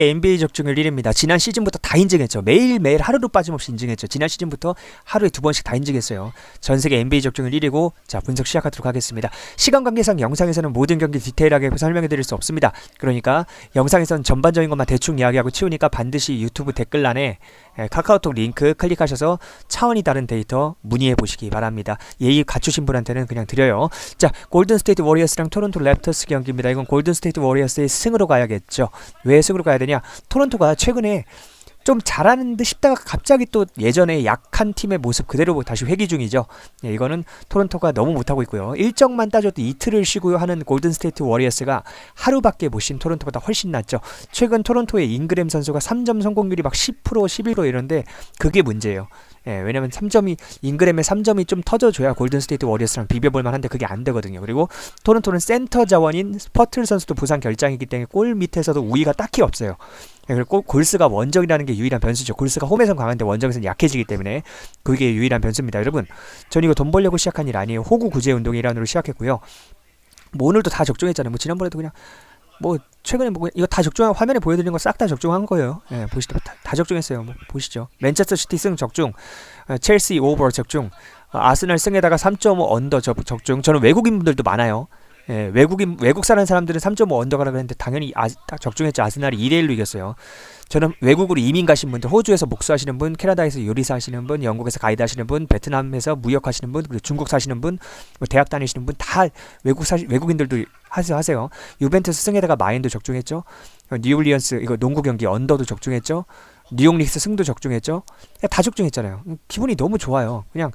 NBA 적중률 1위입니다. 지난 시즌부터 다 인증했죠. 매일매일 하루도 빠짐없이 인증했죠. 지난 시즌부터 하루에 두 번씩 다 인증했어요. 전 세계 NBA 적중률 1위고 자 분석 시작하도록 하겠습니다. 시간 관계상 영상에서는 모든 경기 디테일하게 설명해 드릴 수 없습니다. 그러니까 영상에서는 전반적인 것만 대충 이야기하고 치우니까 반드시 유튜브 댓글란에 예, 카카오톡 링크 클릭하셔서 차원이 다른 데이터 문의해 보시기 바랍니다. 예의 갖추신 분한테는 그냥 드려요. 자, 골든 스테이트 워리어스랑 토론토 랩터스 경기입니다. 이건 골든 스테이트 워리어스의 승으로 가야겠죠. 왜 승으로 가야 되냐? 토론토가 최근에 좀 잘하는 듯 싶다가 갑자기 또 예전에 약한 팀의 모습 그대로 다시 회귀 중이죠. 예, 이거는 토론토가 너무 못하고 있고요. 일정만 따져도 이틀을 쉬고요 하는 골든 스테이트 워리어스가 하루밖에 못 쉰 토론토보다 훨씬 낫죠. 최근 토론토의 잉그램 선수가 3점 성공률이 막 10% 11% 이런데 그게 문제예요. 예, 왜냐면 3점이 잉그램의 3점이 좀 터져줘야 골든 스테이트 워리어스랑 비벼볼 만한데 그게 안 되거든요. 그리고 토론토는 센터 자원인 스퍼틀 선수도 부상 결장이기 때문에 골 밑에서도 우위가 딱히 없어요. 예, 그리고 골스가 원정이라는 게 유일한 변수죠. 골스가 홈에선 강한데 원정에서는 약해지기 때문에 그게 유일한 변수입니다. 여러분, 전 이거 돈 벌려고 시작한 일 아니에요. 호구 구제 운동 일환으로 시작했고요. 뭐 오늘도 다 적중했잖아요. 뭐 지난번에도 그냥 뭐 최근에 뭐 이거 다 적중 화면에 보여드리는 거싹 다 적중한 거예요. 예, 보시죠. 다, 다 적중했어요. 뭐 보시죠. 맨체스터 시티 승 적중, 어, 첼시 오버 적중, 어, 아스날 승에다가 3.5 언더 적, 적중. 저는 외국인 분들도 많아요. 예, 외국인 외국 사는 사람들은 3.5 언더가라 그랬는데 당연히 아, 딱 적중했죠. 아스날이 2대 1로 이겼어요. 저는 외국으로 이민 가신 분들, 호주에서 목수하시는 분, 캐나다에서 요리사 하시는 분, 영국에서 가이드 하시는 분, 베트남에서 무역 하시는 분, 그리고 중국 사시는 분, 뭐 대학 다니시는 분 다 외국 사 외국인들도 하세요 하세요. 유벤투스 승에다가 마인도 적중했죠. 어, 뉴올리언스 이거 농구 경기 언더도 적중했죠. 뉴욕 닉스 승도 적중했죠. 다 적중했잖아요. 음, 기분이 너무 좋아요. 그냥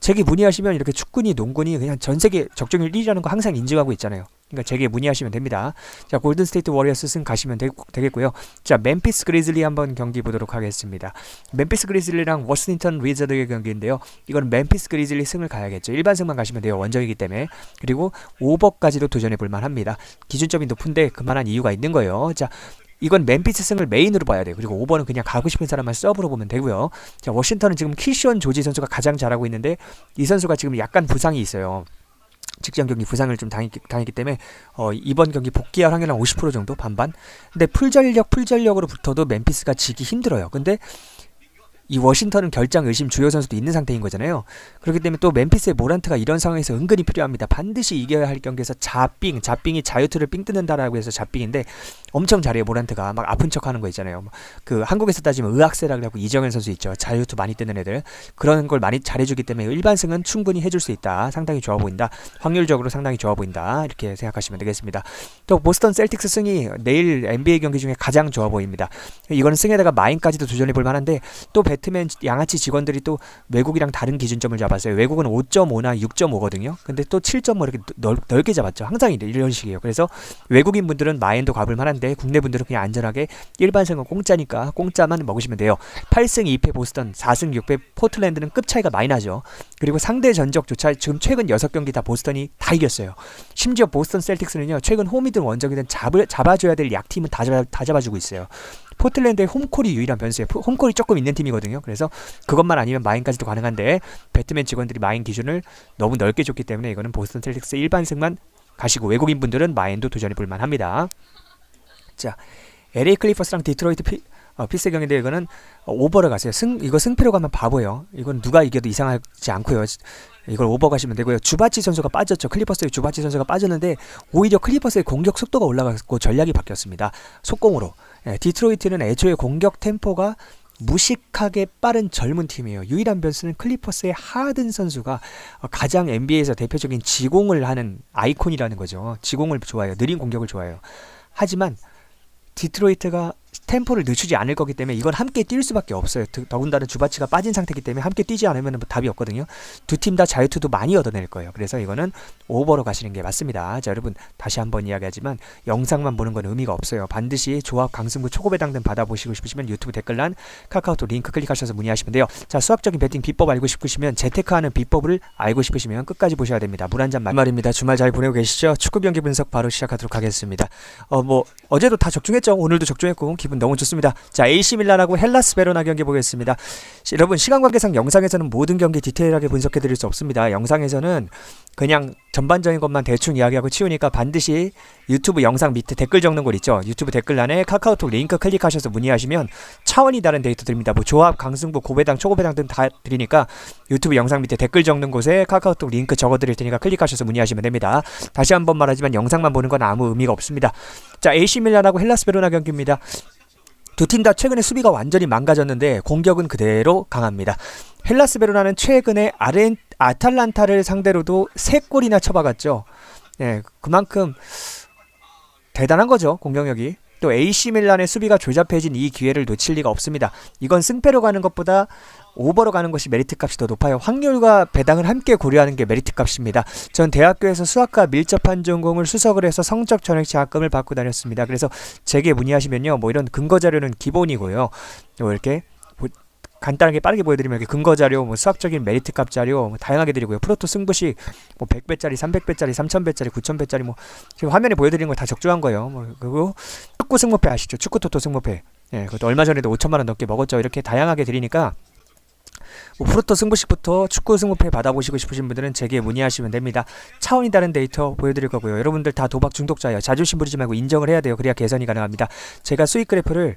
제게 문의하시면 이렇게 축구니 농구니 그냥 전 세계 적중률 1위라는 거 항상 인증하고 있잖아요. 그러니까 제게 문의하시면 됩니다. 자, 골든 스테이트 워리어스 승 가시면 되, 겠고요 자, 멤피스 그리즐리 한번 경기 보도록 하겠습니다. 멤피스 그리즐리랑 워싱턴 리저드의 경기인데요. 이거는 멤피스 그리즐리 승을 가야겠죠. 일반 승만 가시면 돼요. 원정이기 때문에. 그리고 오버까지도 도전해 볼 만합니다. 기준점이 높은데 그만한 이유가 있는 거예요. 자, 이건 멤피스 승을 메인으로 봐야 돼요. 그리고 5번은 그냥 가고 싶은 사람만 서브로 보면 되고요. 자, 워싱턴은 지금 키시온 조지 선수가 가장 잘하고 있는데 이 선수가 지금 약간 부상이 있어요. 직전 경기 부상을 좀 당했기, 당했기 때문에 어, 이번 경기 복귀할 확률 한50% 정도 반반. 근데 풀전력 풀전력으로 붙어도 멤피스가 지기 힘들어요. 근데 이 워싱턴은 결장 의심 주요 선수도 있는 상태인 거잖아요. 그렇기 때문에 또 멤피스의 모란트가 이런 상황에서 은근히 필요합니다. 반드시 이겨야 할 경기에서 자빙, 자빙이 자유투를 삥 뜯는다라고 해서 자빙인데 엄청 잘해요. 모란트가 막 아픈 척하는 거 있잖아요. 뭐그 한국에서 따지면 의학세라 그래고 이정현 선수 있죠. 자유투 많이 뜨는 애들 그런 걸 많이 잘해주기 때문에 일반승은 충분히 해줄 수 있다. 상당히 좋아 보인다. 확률적으로 상당히 좋아 보인다. 이렇게 생각하시면 되겠습니다. 또 보스턴 셀틱스 승이 내일 NBA 경기 중에 가장 좋아 보입니다. 이거는 승에다가 마인까지도 도전해 볼 만한데 또 배 트맨 양아치 직원들이 또 외국이랑 다른 기준점을 잡았어요. 외국은 5.5나 6.5거든요. 근데 또 7.5 이렇게 넓, 넓게 잡았죠. 항상 이런 식이에요. 그래서 외국인 분들은 마인도 가볼 만한데 국내 분들은 그냥 안전하게 일반승은 공짜니까 공짜만 먹으시면 돼요. 8승 2패 보스턴, 4승 6패 포틀랜드는 급 차이가 많이 나죠. 그리고 상대 전적조차 지금 최근 6경기 다 보스턴이 다 이겼어요. 심지어 보스턴 셀틱스는요. 최근 홈이든 원정이든 잡을, 잡아줘야 될 약팀은 다, 잡아, 다 잡아주고 있어요. 포틀랜드의 홈콜이 유일한 변수예요. 홈콜이 조금 있는 팀이거든요. 그래서 그것만 아니면 마인까지도 가능한데 배트맨 직원들이 마인 기준을 너무 넓게 줬기 때문에 이거는 보스턴 셀틱스 일반승만 가시고 외국인 분들은 마인도 도전해 볼 만합니다. 자, LA 클리퍼스랑 디트로이트 피, 어, 필세 경인데 이거는 어, 오버를 가세요. 승 이거 승패로 가면 바보예요. 이건 누가 이겨도 이상하지 않고요. 이걸 오버 가시면 되고요. 주바치 선수가 빠졌죠. 클리퍼스의 주바치 선수가 빠졌는데 오히려 클리퍼스의 공격 속도가 올라갔고 전략이 바뀌었습니다. 속공으로. 예, 디트로이트는 애초에 공격 템포가 무식하게 빠른 젊은 팀이에요. 유일한 변수는 클리퍼스의 하든 선수가 가장 NBA에서 대표적인 지공을 하는 아이콘이라는 거죠. 지공을 좋아해요. 느린 공격을 좋아해요. 하지만 디트로이트가 템포를 늦추지 않을 거기 때문에 이건 함께 뛸 수밖에 없어요. 더군다나 주바치가 빠진 상태이기 때문에 함께 뛰지 않으면 뭐 답이 없거든요. 두 팀 다 자유투도 많이 얻어낼 거예요. 그래서 이거는 오버로 가시는 게 맞습니다. 자 여러분 다시 한번 이야기하지만 영상만 보는 건 의미가 없어요. 반드시 조합 강승부 초고배당 등 받아보시고 싶으시면 유튜브 댓글란 카카오톡 링크 클릭하셔서 문의하시면 돼요. 자 수학적인 배팅 비법 알고 싶으시면 재테크하는 비법을 알고 싶으시면 끝까지 보셔야 됩니다. 물 한 잔 말입니다. 주말 잘 보내고 계시죠? 축구 경기 분석 바로 시작하도록 하겠습니다. 어 뭐 어제도 다 적중했죠. 오늘도 적중했고 기분 너무 좋습니다. 자 AC 밀란하고 헬라스 베로나 경기 보겠습니다. 시- 여러분 시간 관계상 영상에서는 모든 경기 디테일하게 분석해 드릴 수 없습니다. 영상에서는 그냥 전반적인 것만 대충 이야기하고 치우니까 반드시 유튜브 영상 밑에 댓글 적는 곳 있죠. 유튜브 댓글란에 카카오톡 링크 클릭하셔서 문의하시면 차원이 다른 데이터 드립니다. 뭐 조합, 강승부, 고배당, 초고배당 등 다 드리니까 유튜브 영상 밑에 댓글 적는 곳에 카카오톡 링크 적어 드릴 테니까 클릭하셔서 문의하시면 됩니다. 다시 한번 말하지만 영상만 보는 건 아무 의미가 없습니다. 자, AC 밀란하고 헬라스 베로나 경기입니다. 두 팀 다 최근에 수비가 완전히 망가졌는데 공격은 그대로 강합니다. 헬라스 베로나는 최근에 아렌 아탈란타를 상대로도 세 골이나 쳐박았죠. 네, 그만큼 대단한 거죠 공격력이. 또 AC 밀란의 수비가 조잡해진 이 기회를 놓칠 리가 없습니다. 이건 승패로 가는 것보다 오버로 가는 것이 메리트 값이 더 높아요. 확률과 배당을 함께 고려하는 게 메리트 값입니다. 전 대학교에서 수학과 밀접한 전공을 수석을 해서 성적 전액 장학금을 받고 다녔습니다. 그래서 제게 문의하시면요. 뭐 이런 근거 자료는 기본이고요. 뭐 이렇게 보- 간단하게 빠르게 보여드리면 이렇게 근거 자료, 뭐 수학적인 메리트 값 자료 뭐 다양하게 드리고요. 프로토 승부식 뭐 100배짜리, 300배짜리, 3000배짜리, 9000배짜리 뭐 지금 화면에 보여드리는 거 다 적중한 거예요. 뭐 그리고 축구 승모패 아시죠? 축구 토토 승모패. 예, 그것도 얼마 전에도 5천만 원 넘게 먹었죠. 이렇게 다양하게 드리니까 뭐 프로토 승부식부터 축구 승부패 받아보시고 싶으신 분들은 제게 문의하시면 됩니다. 차원이 다른 데이터 보여드릴 거고요. 여러분들 다 도박 중독자예요. 자존심 부리지 말고 인정을 해야 돼요. 그래야 개선이 가능합니다. 제가 수익 그래프를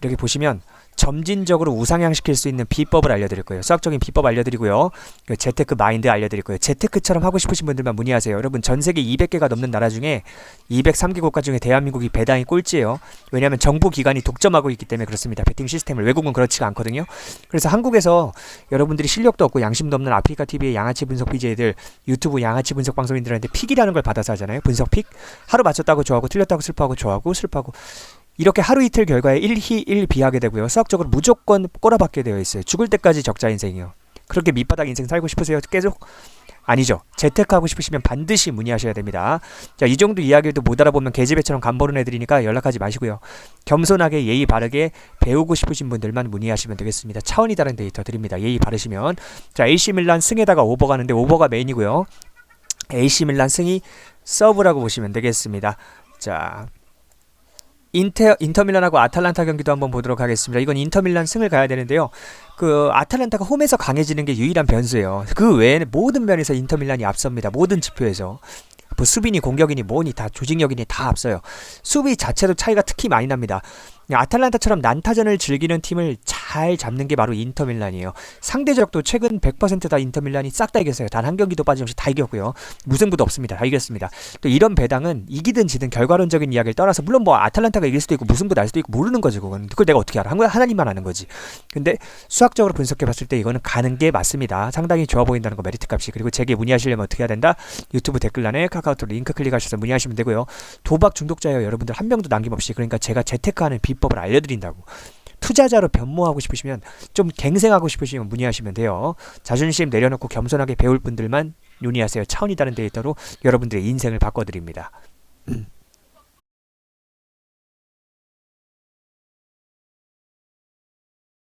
이렇게 보시면 점진적으로 우상향시킬 수 있는 비법을 알려드릴 거예요. 수학적인 비법 알려드리고요. 그 재테크 마인드 알려드릴 거예요. 재테크처럼 하고 싶으신 분들만 문의하세요. 여러분 전 세계 200개가 넘는 나라 중에 203개 국가 중에 대한민국이 배당이 꼴찌예요. 왜냐하면 정부 기관이 독점하고 있기 때문에 그렇습니다. 베팅 시스템을 외국은 그렇지가 않거든요. 그래서 한국에서 여러분들이 실력도 없고 양심도 없는 아프리카 TV의 양아치 분석 BJ들 유튜브 양아치 분석 방송인들한테 픽이라는 걸 받아서 하잖아요. 분석 픽 하루 맞췄다고 좋아하고 틀렸다고 슬퍼하고 좋아하고 슬퍼하고 이렇게 하루 이틀 결과에 1희 1비 하게 되고요. 수학적으로 무조건 꼬라박게 되어 있어요. 죽을 때까지 적자 인생이요. 그렇게 밑바닥 인생 살고 싶으세요? 계속 아니죠. 재테크하고 싶으시면 반드시 문의하셔야 됩니다. 자, 이 정도 이야기도 못 알아보면 개집애처럼 간보는 애들이니까 연락하지 마시고요. 겸손하게 예의 바르게 배우고 싶으신 분들만 문의하시면 되겠습니다. 차원이 다른 데이터 드립니다. 예의 바르시면. 자, AC 밀란 승에다가 오버 가는데 오버가 메인이고요. AC 밀란 승이 서브라고 보시면 되겠습니다. 자, 인터 인터밀란하고 아탈란타 경기도 한번 보도록 하겠습니다. 이건 인터밀란 승을 가야 되는데요. 그 아탈란타가 홈에서 강해지는 게 유일한 변수예요. 그 외에는 모든 면에서 인터밀란이 앞섭니다. 모든 지표에서. 뭐 수비니 공격이니 뭐니 다 조직력이니 다 앞서요. 수비 자체도 차이가 특히 많이 납니다. 아탈란타처럼 난타전을 즐기는 팀을 잘 잡는 게 바로 인터밀란이에요. 상대적도 최근 100%다 인터밀란이 싹 다 이겼어요. 단 한 경기도 빠짐없이 다 이겼고요. 무승부도 없습니다. 다 이겼습니다. 또 이런 배당은 이기든 지든 결과론적인 이야기를 떠나서 물론 뭐 아탈란타가 이길 수도 있고 무승부 날 수도 있고 모르는 거지 그건. 그걸 내가 어떻게 알아? 한 하나님만 아는 거지. 근데 수학적으로 분석해 봤을 때 이거는 가는 게 맞습니다. 상당히 좋아 보인다는 거 메리트 값이. 그리고 제게 문의하시려면 어떻게 해야 된다? 유튜브 댓글란에 카카오톡 링크 클릭하셔서 문의하시면 되고요. 도박 중독자예요. 여러분들 한 명도 남김없이. 그러니까 제가 재테크하는 비법을 알려드린다고. 투자자로 변모하고 싶으시면 좀 갱생하고 싶으시면 문의하시면 돼요. 자존심 내려놓고 겸손하게 배울 분들만 문의하세요. 차원이 다른 데이터로 여러분들의 인생을 바꿔드립니다.